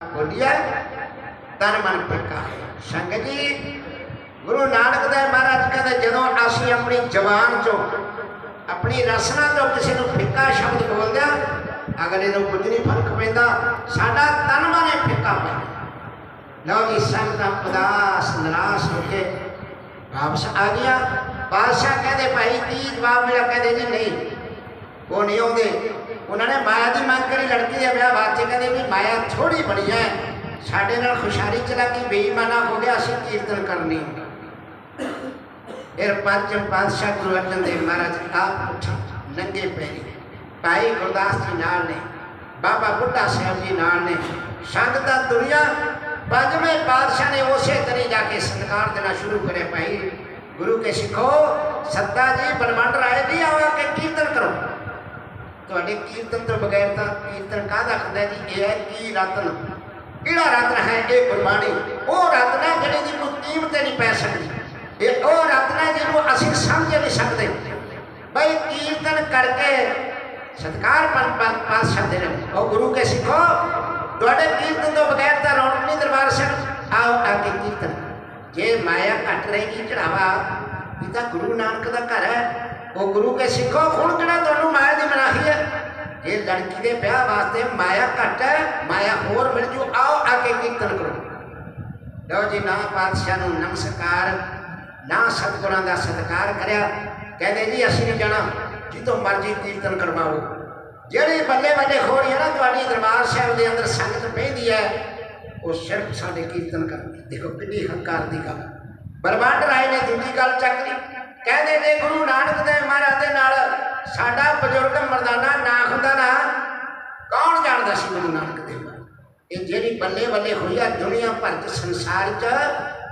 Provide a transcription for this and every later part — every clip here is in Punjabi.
ਬੋਲਿਆ ਤਨ ਮਨ ਪੱਕਾ ਸੰਗਤ ਜੀ, ਗੁਰੂ ਨਾਨਕ ਦੇਵ ਮਹਾਰਾਜ ਕਹਿੰਦੇ, ਜਦੋਂ ਅਸੀਂ ਆਪਣੀ ਜ਼ਬਾਨ ਚੋਂ, ਆਪਣੀ ਰਸਨਾ ਤੋਂ ਕਿਸੇ ਨੂੰ ਫਿੱਕਾ ਸ਼ਬਦ ਬੋਲਦੇ ਆ ਅਗਲੇ ਨੂੰ ਕੁਝ ਨਹੀਂ ਫ਼ਰਕ ਪੈਂਦਾ। ਸਾਡਾ ਤਨ ਮਨ ਹੀ ਫਿੱਕਾ ਪੈਂਦਾ ਲਓ ਜੀ, ਸੰਗਤਾਂ ਉਦਾਸ, ਨਿਰਾਸ਼ ਹੋ ਕੇ ਵਾਪਸ ਆ ਗਿਆ ਬਾਦਸ਼ਾਹ ਕਹਿੰਦੇ, ਭਾਈ ਕੀ ਜਵਾਬ ਮਿਲਿਆ ਕਹਿੰਦੇ ਜੀ, ਨਹੀਂ, ਉਹ ਨਹੀਂ ਆਉਂਦੇ। ਉਹਨਾਂ ਨੇ ਮਾਇਆ ਦੀ ਮੰਗ ਕਰੀ ਲੜਕੀ ਦੇ ਵਿਆਹ ਬਾਅਦ ਚ ਕਹਿੰਦੇ ਵੀ ਮਾਇਆ ਥੋੜੀ ਬਣੀ ਹੈ ਸਾਡੇ ਨਾਲ ਖੁਸ਼ਹਾਲੀ ਚਲਾ ਕੇ ਬੇਈਮਾਨਾ ਹੋ ਗਿਆ ਅਸੀਂ ਕੀਰਤਨ ਕਰਨੀ ਫਿਰ ਪੰਜਮ ਪਾਤਸ਼ਾਹ ਗੁਰੂ ਅਰਜਨ ਦੇਵ ਮਹਾਰਾਜ ਆਪ ਉੱਠੇ ਨੰਗੇ ਪੈਰੀ ਭਾਈ ਗੁਰਦਾਸ ਜੀ ਨਾਲ ਨੇ ਬਾਬਾ ਬੁੱਢਾ ਸਾਹਿਬ ਜੀ ਨਾਲ ਨੇ ਸੰਗਤਾਂ ਦੁਨੀਆ ਪੰਜਵੇਂ ਪਾਤਸ਼ਾਹ ਨੇ ਉਸੇ ਤਰੀ ਜਾ ਕੇ ਸਤਿਕਾਰ ਦੇਣਾ ਸ਼ੁਰੂ ਕਰੇ ਭਾਈ ਗੁਰੂ ਕੇ ਸਿੱਖੋ ਸੱਤਾ ਜੀ ਬਲਵੰਡ ਰਾਏ ਜੀ ਆਵਾ ਕੇ ਕੀਰਤਨ ਕਰੋ ਤੁਹਾਡੇ ਕੀਰਤਨ ਤੋਂ ਬਗੈਰ ਤਾਂ ਕੀਰਤਨ ਕਾਹਦਾ ਹੁੰਦਾ ਜੀ? ਇਹ ਹੈ ਕੀ ਰਤਨ? ਕਿਹੜਾ ਰਤਨ ਹੈ ਇਹ ਗੁਰਬਾਣੀ? ਉਹ ਰਤਨ ਹੈ ਜਿਹੜੀ ਦੀ ਕੋਈ ਕੀਮਤ ਨਹੀਂ ਪੈ ਸਕਦੀ। ਇਹ ਉਹ ਰਤਨ ਹੈ ਜਿਹਨੂੰ ਅਸੀਂ ਸਮਝ ਨਹੀਂ ਸਕਦੇ। ਬਈ ਕੀਰਤਨ ਕਰਕੇ ਸਤਕਾਰ ਪਾ ਸਕਦੇ ਨੇ। ਉਹ ਗੁਰੂ ਕੇ ਸਿੱਖੋ। ਤੁਹਾਡੇ ਕੀਰਤਨ ਤੋਂ ਬਗੈਰ ਤਾਂ ਰੌਣਕ ਨਹੀਂ ਦਰਬਾਰ ਸਾਹਿਬ ਆਓ ਆ ਕੇ ਕੀਰਤਨ। ਜੇ ਮਾਇਆ ਘਟ ਰਹੇਗੀ ਚੜਾਵਾ, ਇਹ ਤਾਂ ਗੁਰੂ ਨਾਨਕ ਦਾ ਘਰ ਹੈ। ਉਹ ਗੁਰੂ ਕੇ ਸਿੱਖੋ। ਹੁਣ ਕਿਹੜਾ ਤੁਹਾਨੂੰ ਮਾਇਆ ਦੀ ਮਨਾਹੀ ਹੈ? ਲੜਕੀ ਦੇ ਵਿਆਹ ਵਾਸਤੇ ਮਾਇਆ ਘੱਟ ਹੈ, ਮਾਇਆ ਹੋਰ ਮਿਲ ਜੂ। ਆਓ ਆ ਕੇ ਕੀਰਤਨ ਕਰੋ। ਲਓ ਜੀ, ਨਾ ਪਾਤਸ਼ਾਹ ਨੂੰ ਨਮਸਕਾਰ, ਨਾ ਸਤਿਗੁਰਾਂ ਦਾ ਸਤਿਕਾਰ ਕਰਿਆ। ਕਹਿੰਦੇ ਜੀ, ਅਸੀਂ ਨਹੀਂ ਜਾਣਾ। ਜਿੱਦੋਂ ਮਰਜ਼ੀ ਕੀਰਤਨ ਕਰਵਾਓ। ਜਿਹੜੀ ਬੱਲੇ ਬੱਲੇ ਖੋੜੀ ਹੈ ਨਾ ਤੁਹਾਡੀ ਦਰਬਾਰ ਸਾਹਿਬ ਦੇ ਅੰਦਰ ਸੰਗਤ ਪੈਂਦੀ ਹੈ, ਉਹ ਸਿਰਫ ਸਾਡੇ ਕੀਰਤਨ ਕਰਦੀ ਦੇਖੋ ਕਿੰਨੀ ਹੰਕਾਰ ਦੀ ਗੱਲ। ਬਰਬਾਦ ਰਾਏ ਨੇ ਦੂਜੀ ਗੱਲ ਚੱਕ ਲਈ। ਕਹਿੰਦੇ ਨੇ ਗੁਰੂ ਨਾਨਕ ਦੇਵ ਮਹਾਰਾਜ ਦੇ ਨਾਲ ਸਾਡਾ ਬਜ਼ੁਰਗ ਮਰਦਾਨਾ ਨਾ ਹੁੰਦਾ ਨਾ, ਕੌਣ ਜਾਣਦਾ ਸੀ ਗੁਰੂ ਨਾਨਕ ਦੇਵ? ਇਹ ਜਿਹੜੀ ਬੱਲੇ ਬੱਲੇ ਹੋਈ ਆ ਦੁਨੀਆ ਭਰ ਚ, ਸੰਸਾਰ ਚ,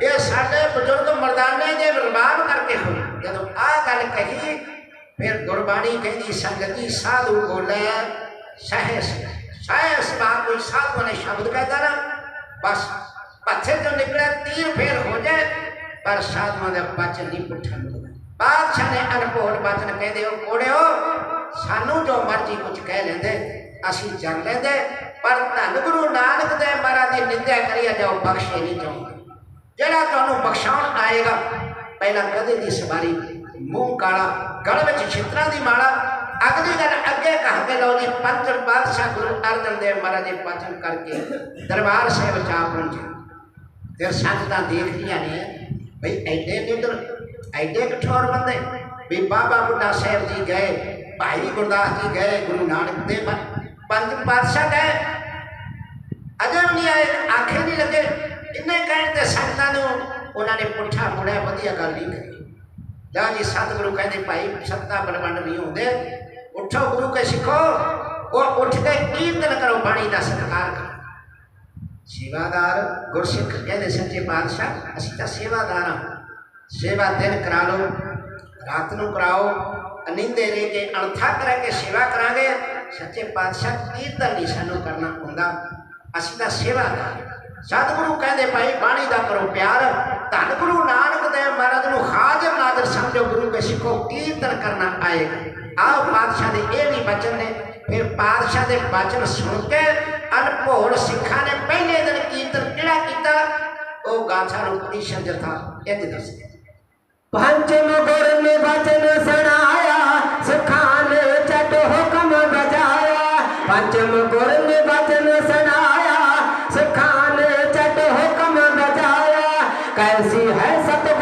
ਇਹ ਸਾਡੇ ਬਜ਼ੁਰਗ ਮਰਦਾਨੇ ਦੇ ਬਰਬਾਦ ਕਰਕੇ ਹੋਈ। ਜਦੋਂ ਆਹ ਗੱਲ ਕਹੀ, ਫਿਰ ਗੁਰਬਾਣੀ ਕਹਿੰਦੀ, ਸੰਗਤੀ ਸਾਧੂ ਬੋਲੇ, ਸਹਿਸ ਸਹਿਸ ਬਾ ਕੋਈ ਸਾਧੂ ਨੇ ਸ਼ਬਦ ਕਹਤਾ ਨਾ, ਬਸ ਪੱਥੇ ਤੋਂ ਨਿਕਲਿਆ, ਤੀਰ ਫੇਰ ਹੋ ਜਾਏ, ਪਰ ਸਾਧੂਆਂ ਦਾ ਬਚਨ ਨਹੀਂ ਪੁੱਠਾ ਬਾਦਸ਼ਾਹ ਨੇ ਅਨਪੋਲ ਬਚਨ ਕਹਿੰਦੇ ਉਹ ਕੋੜਿਓ ਸਾਨੂੰ ਜੋ ਮਰਜ਼ੀ ਕੁਝ ਕਹਿ ਲੈਂਦੇ, ਅਸੀਂ ਜਗ ਲੈਂਦੇ, ਪਰ ਧੰਨ ਗੁਰੂ ਨਾਨਕ ਦੇਵ ਮਹਾਰਾਜ ਦੀ ਨਿੰਦਿਆ ਕਰੀਆ ਜਾਓ ਬਖਸ਼ੇ ਨਹੀਂ ਜਾਓਗੇ ਜਿਹੜਾ ਤੁਹਾਨੂੰ ਬਖਸ਼ਾਉਣ ਆਏਗਾ, ਪਹਿਲਾਂ ਕਦੇ ਦੀ ਸਵਾਰੀ। ਮੂੰਹ ਕਾਲਾ, ਗਲ ਵਿੱਚ ਛਿੱਤਰਾਂ ਦੀ ਮਾਲਾ, ਅਗਲੀ ਗੱਲ ਅੱਗੇ ਕਹ ਕੇ ਲਓ ਜੀ ਪੰਚਮ ਪਾਤਸ਼ਾਹ ਗੁਰੂ ਅਰਜਨ ਦੇਵ ਮਹਾਰਾਜ ਦੇ ਬਚਨ ਕਰਕੇ ਦਰਬਾਰ ਸਾਹਿਬ ਜਾ ਪਹੁੰਚੇ। ਫਿਰ ਸੰਗਤਾਂ ਦੇਖਦੀਆਂ ਨੇ ਭਈ ਐਡੇ ਨਿਡਰ ਐਡੇ ਕਠੋਰ ਬੰਦੇ। ਵੀ ਬਾਬਾ ਬੁੱਢਾ ਸਾਹਿਬ ਜੀ ਗਏ, ਭਾਈ ਗੁਰਦਾਸ ਜੀ ਗਏ, ਗੁਰੂ ਨਾਨਕ ਦੇਵ ਪੰਜ ਪਾਤਸ਼ਾਹ ਗਏ। ਅਜੇ ਵੀ ਨਹੀਂ ਆਏ, ਆਖੇ ਨਹੀਂ ਲੱਗੇ। ਇੰਨੇ ਕਹਿਣ ਤੇ ਸੰਗਤਾਂ ਨੂੰ ਉਹਨਾਂ ਨੇ ਪੁੱਠਾ ਮੁੜਿਆ, ਵਧੀਆ ਗੱਲ ਨਹੀਂ ਕਰੀ ਜਾਂ ਜੀ, ਸਤਿਗੁਰੂ ਕਹਿੰਦੇ, ਭਾਈ, ਸੱਤਾ ਬਲਵੰਡ ਨਹੀਂ ਹੁੰਦੇ। ਉੱਠੋ ਗੁਰੂ ਕੇ ਸਿੱਖੋ। ਉਹ ਉੱਠ ਕੇ ਕੀਰਤਨ ਕਰੋ, ਬਾਣੀ ਦਾ ਸਤਿਕਾਰ ਕਰੋ। ਸੇਵਾਦਾਰ ਗੁਰਸਿੱਖ ਕਹਿੰਦੇ, ਸੱਚੇ ਪਾਤਸ਼ਾਹ, ਅਸੀਂ ਤਾਂ ਸੇਵਾਦਾਰ ਹਾਂ। ਸੇਵਾ ਦਿਨ ਕਰਾ ਲਓ ਰਾਤ ਨੂੰ ਕਰਾਓ ਅਨਿੰਦੇ ਰਹਿ ਕੇ ਅਣਥੱਕ ਰਹਿ ਕੇ ਸੇਵਾ ਕਰਾਂਗੇ ਸੱਚੇ ਪਾਤਸ਼ਾਹ ਕੀਰਤਨ ਨਹੀਂ ਸਾਨੂੰ ਕਰਨਾ ਹੁੰਦਾ ਅਸੀਂ ਤਾਂ ਸੇਵਾ ਸੇਵਾਦਾਰ ਸਤਿਗੁਰੂ ਕਹਿੰਦੇ ਭਾਈ ਬਾਣੀ ਦਾ ਕਰੋ ਪਿਆਰ ਧੰਨ ਗੁਰੂ ਨਾਨਕ ਦੇਵ ਮਹਾਰਾਜ ਨੂੰ ਹਾਜ਼ਰ ਨਾਜ਼ਰ ਸਮਝੋ ਗੁਰੂ ਕੇ ਸਿੱਖੋ ਕੀਰਤਨ ਕਰਨਾ ਆਏਗਾ ਆਹ ਪਾਤਸ਼ਾਹ ਦੇ ਇਹ ਵੀ ਬਚਨ ਨੇ ਫਿਰ ਪਾਤਸ਼ਾਹ ਦੇ ਬਚਨ ਸੁਣ ਕੇ ਅਨਭੋਲ ਸਿੱਖਾਂ ਨੇ ਪਹਿਲੇ ਦਿਨ ਕੀਰਤਨ ਕਿਹੜਾ ਕੀਤਾ ਉਹ ਗਾਥਾ ਨੂੰ ਪੂਰੀ ਸ਼ੰਜਰਤਾ ਇੰਜ ਦੱਸਿਆ ਪੰਚਮ ਗੁਰ ਨੇ ਬਚਨ ਸੁਣਾਇਆ ਸੁਖਾਨ ਚਟ ਹੁਕਮ ਬਜਾਇਆ ਪੰਚਮ ਗੁਰ ਨੇ ਬਚਨ ਸੁਣਾਇਆ ਸੁਖਾਨ ਚਟ ਹੁਕਮ ਬਜਾਇਆ ਕੈਸੀ ਹੈ ਸਤਿਗੁਰ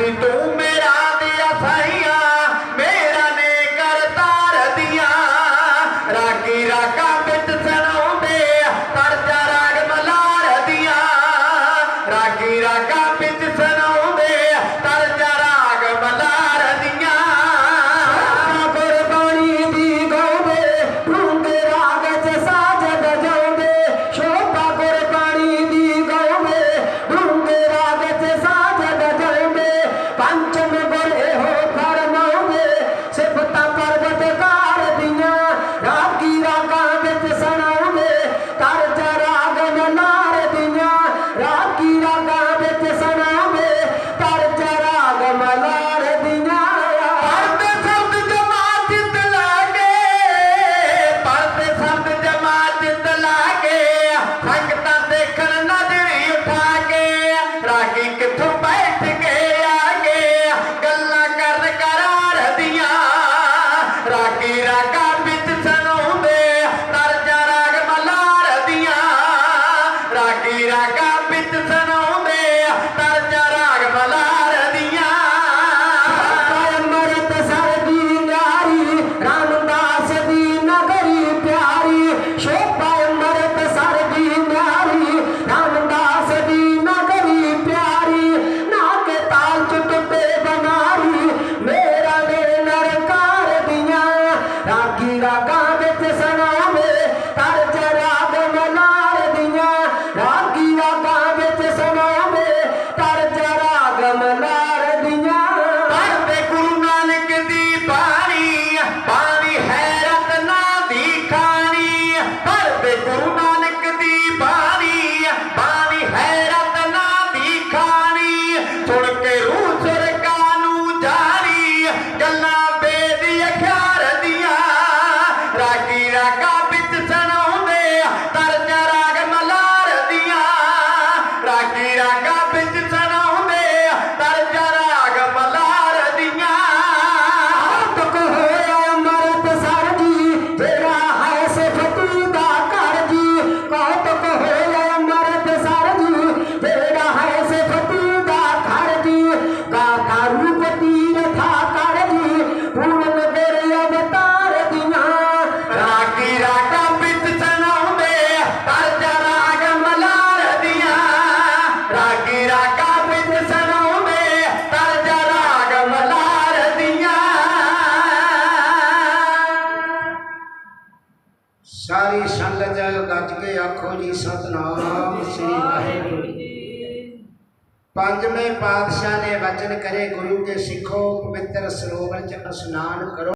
ਬਖਸ਼ੀ ਤੂੰ ਮੇਰਾ ਦਿਆ ਸਾਈਆਂ, ਮੇਰਾ ਨੇ ਕਰ ਤਾਰ ਦੀਆਂ। ਰਾਗੀ ਰਾਗਾ ਵਿੱਚ ਸੁਣਾਉਂਦੇ ਤਰਜਾ ਰਾਗ ਮਲਾਰ ਦੀਆਂ। ਰਾਗੀ ਰਾਗਾ ਸਾਰੀ ਸੰਗਤ ਗੱਜ ਕੇ ਆਖੋ ਜੀ, ਸਤਨਾਮ ਸ੍ਰੀ ਵਾਹਿਗੁਰੂ ਪੰਜਵੇਂ ਪਾਤਸ਼ਾਹ ਨੇ ਵਚਨ ਕਰੇ, ਗੁਰੂ ਕੇ ਸਿੱਖੋ, ਪਵਿੱਤਰ ਸਰੋਵਰ ਚ ਇਸ਼ਨਾਨ ਕਰੋ।